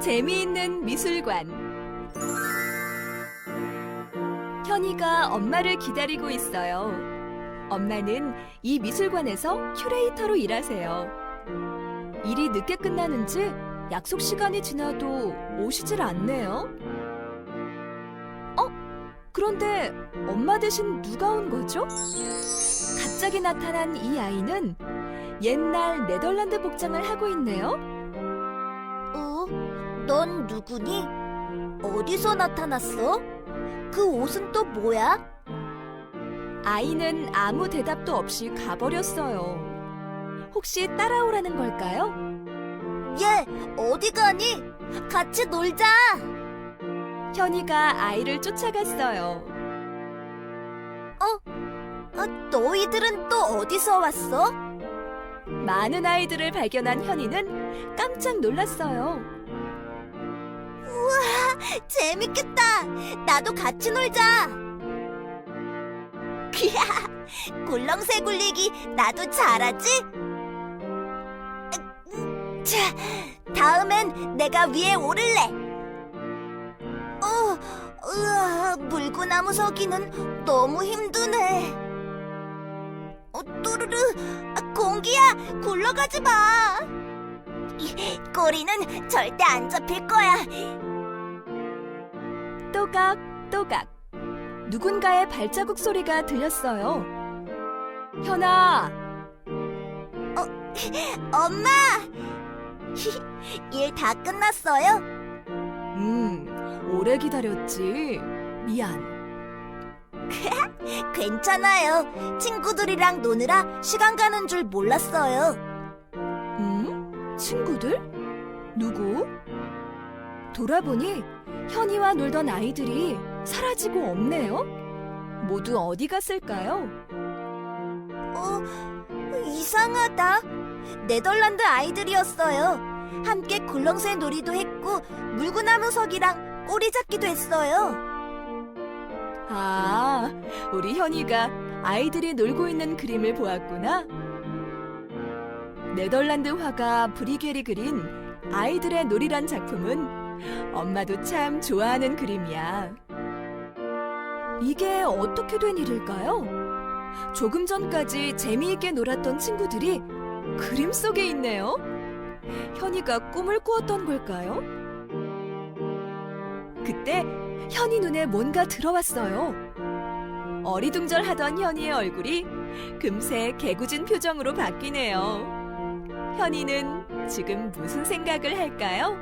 재미있는 미술관 현이가 엄마를 기다리고 있어요. 엄마는 이 미술관에서 큐레이터로 일하세요. 일이 늦게 끝나는지 약속 시간이 지나도 오시질 않네요. 어? 그런데 엄마 대신 누가 온 거죠? 갑자기 나타난 이 아이는 옛날 네덜란드 복장을 하고 있네요. 어? 넌 누구니? 어디서 나타났어? 그 옷은 또 뭐야? 아이는 아무 대답도 없이 가버렸어요. 혹시 따라오라는 걸까요? 얘, 어디 가니? 같이 놀자! 현이가 아이를 쫓아갔어요. 어, 너희들은 또 어디서 왔어? 많은 아이들을 발견한 현이는 깜짝 놀랐어요. 재밌겠다! 나도 같이 놀자! 귀야, 굴렁쇠 굴리기 나도 잘하지? 음, 자, 다음엔 내가 위에 오를래. 어, 으아, 물구나무 서기는 너무 힘드네. 어, 또르르, 아, 공기야, 굴러가지 마. 이, 꼬리는 절대 안 잡힐 거야. 또각 또각 누군가의 발자국 소리가 들렸어요. 현아, 엄마! 일 다 끝났어요? 음, 오래 기다렸지. 미안. 괜찮아요. 친구들이랑 노느라 시간 가는 줄 몰랐어요. 음? 친구들? 누구? 돌아보니 현이와 놀던 아이들이 사라지고 없네요. 모두 어디 갔을까요? 어, 이상하다. 네덜란드 아이들이었어요. 함께 굴렁쇠 놀이도 했고 물구나무 서기랑 꼬리 잡기도 했어요. 아, 우리 현이가 아이들이 놀고 있는 그림을 보았구나. 네덜란드 화가 브리겔이 그린 아이들의 놀이란 작품은 엄마도 참 좋아하는 그림이야. 이게 어떻게 된 일일까요? 조금 전까지 재미있게 놀았던 친구들이 그림 속에 있네요. 현이가 꿈을 꾸었던 걸까요? 그때 현이 눈에 뭔가 들어왔어요. 어리둥절하던 현이의 얼굴이 금세 개구진 표정으로 바뀌네요. 현이는 지금 무슨 생각을 할까요?